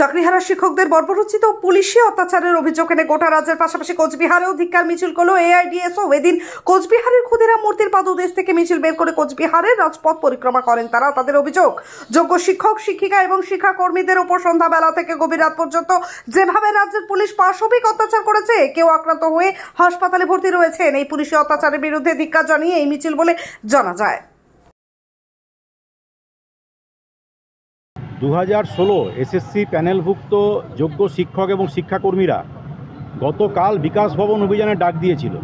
চাকরিহারা শিক্ষকদের বর্বরোচিত পুলিশি অত্যাচারের অভিযোগ এনে গোটা রাজ্যের পাশাপাশি কোচবিহারেও ধিক্কার মিছিল করল এআইডিএসও এদিন কোচবিহারের ক্ষুদিরাম মূর্তির পাদদেশ থেকে মিছিল বের করে কোচবিহারের রাজপথ পরিক্রমা করেন তারা। তাদের অভিযোগ, যোগ্য শিক্ষক, শিক্ষিকা এবং শিক্ষাকর্মীদের ওপর সন্ধ্যাবেলা থেকে গভীর রাত পর্যন্ত যেভাবে রাজ্যের পুলিশ পাশবিক অত্যাচার করেছে, কেউ আক্রান্ত হয়ে হাসপাতালে ভর্তি রয়েছেন। এই পুলিশি অত্যাচারের বিরুদ্ধে ধিক্কার জানিয়ে এই মিছিল বলে জানা যায়। দু হাজার ষোলো এসএসসি প্যানেলভুক্ত যোগ্য শিক্ষক এবং শিক্ষাকর্মীরা গতকাল বিকাশ ভবন অভিযানে ডাক দিয়েছিল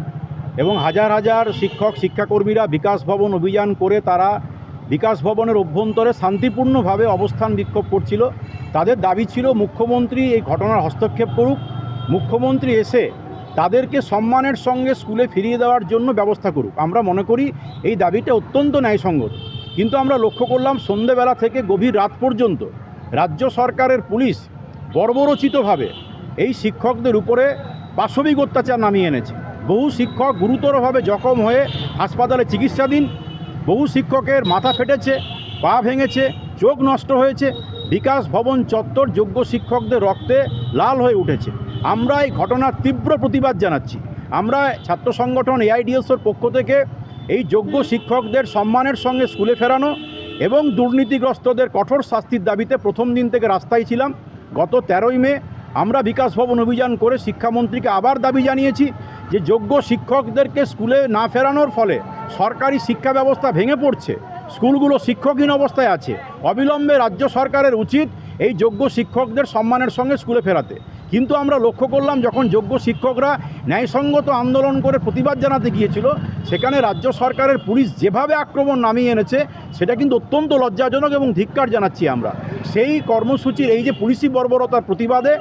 এবং হাজার হাজার শিক্ষক, শিক্ষাকর্মীরা বিকাশ ভবন অভিযান করে তারা বিকাশ ভবনের অভ্যন্তরে শান্তিপূর্ণভাবে অবস্থান বিক্ষোভ করছিল। তাদের দাবি ছিল, মুখ্যমন্ত্রী এই ঘটনার হস্তক্ষেপ করুক। মুখ্যমন্ত্রী এসে তাদেরকে সম্মানের সঙ্গে স্কুলে ফিরিয়ে দেওয়ার জন্য ব্যবস্থা করুক। আমরা মনে করি, এই দাবিটা অত্যন্ত ন্যায়সঙ্গত। কিন্তু আমরা লক্ষ্য করলাম সন্ধেবেলা থেকে গভীর রাত পর্যন্ত রাজ্য সরকারের পুলিশ বর্বরচিতভাবে এই শিক্ষকদের উপরে পাশবিক অত্যাচার নামিয়ে এনেছে। বহু শিক্ষক গুরুতরভাবে জখম হয়ে হাসপাতালে চিকিৎসাধীন, বহু শিক্ষকের মাথা ফেটেছে, পা ভেঙেছে, চোখ নষ্ট হয়েছে, বিকাশ ভবন চত্বর যোগ্য শিক্ষকদের রক্তে লাল হয়ে উঠেছে। আমরা এই ঘটনার তীব্র প্রতিবাদ জানাচ্ছি। আমরা ছাত্র সংগঠন এআইডিএসওর পক্ষ থেকে এই যোগ্য শিক্ষকদের সম্মানের সঙ্গে স্কুলে ফেরানো এবং দুর্নীতিগ্রস্তদের কঠোর শাস্তির দাবিতে প্রথম দিন থেকে রাস্তায় ছিলাম। গত তেরোই মে আমরা বিকাশ ভবন অভিযান করে শিক্ষামন্ত্রীকে আবার দাবি জানিয়েছি যে যোগ্য শিক্ষকদেরকে স্কুলে না ফেরানোর ফলে সরকারি শিক্ষা ব্যবস্থা ভেঙে পড়ছে। স্কুলগুলো শিক্ষকহীন অবস্থায় আছে। অবিলম্বে রাজ্য সরকারের উচিত এই যোগ্য শিক্ষকদের সম্মানের সঙ্গে স্কুলে ফেরাতে। কিন্তু আমরা লক্ষ্য করলাম যখন যোগ্য শিক্ষকরা ন্যায়সঙ্গত আন্দোলন করে প্রতিবাদ জানাতে গিয়েছিল সেখানে রাজ্য সরকারের পুলিশ যেভাবে আক্রমণ নামিয়ে এনেছে, সেটা কিন্তু অত্যন্ত লজ্জাজনক এবং ধিক্কার জানাচ্ছি আমরা। সেই কর্মসূচির এই যে পুলিশি বর্বরতার প্রতিবাদে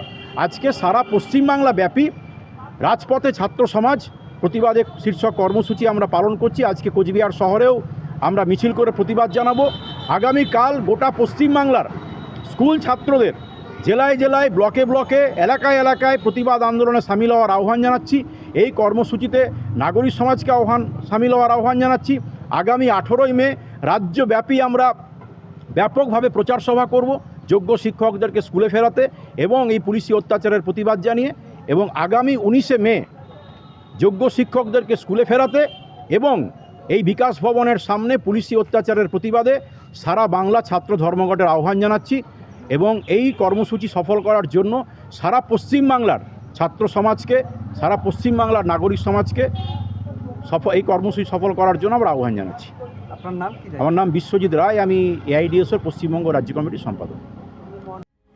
আজকে সারা পশ্চিমবাংলা ব্যাপী রাজপথে ছাত্র সমাজ প্রতিবাদে শীর্ষক কর্মসূচি আমরা পালন করছি। আজকে কোচবিহার শহরেও আমরা মিছিল করে প্রতিবাদ জানাব। আগামীকাল গোটা পশ্চিমবাংলার স্কুল ছাত্রদের জেলায় জেলায়, ব্লকে ব্লকে, এলাকায় এলাকায় প্রতিবাদ আন্দোলনে সামিল হওয়ার আহ্বান জানাচ্ছি। এই কর্মসূচিতে নাগরিক সমাজকে আহ্বান, সামিল হওয়ার আহ্বান জানাচ্ছি। আগামী আঠেরোই মে রাজ্যব্যাপী আমরা ব্যাপকভাবে প্রচার সভা করব, যোগ্য শিক্ষকদেরকে স্কুলে ফেরাতে এবং এই পুলিশি অত্যাচারের প্রতিবাদ জানিয়ে এবং আগামী উনিশে মে যোগ্য শিক্ষকদেরকে স্কুলে ফেরাতে এবং এই বিকাশ ভবনের সামনে পুলিশি অত্যাচারের প্রতিবাদে সারা বাংলা ছাত্র ধর্মঘটের আহ্বান জানাচ্ছি এবং এই কর্মসূচি সফল করার জন্য সারা পশ্চিমবাংলার ছাত্র সমাজকে সারা পশ্চিমবাংলার নাগরিক সমাজকে সফল এই কর্মসূচি সফল করার জন্য আমরা আহ্বান জানাচ্ছি। আপনার নাম আমার নাম বিশ্বজিৎ রায় আমি এআইডিএসের পশ্চিমবঙ্গ রাজ্য কমিটির সম্পাদক।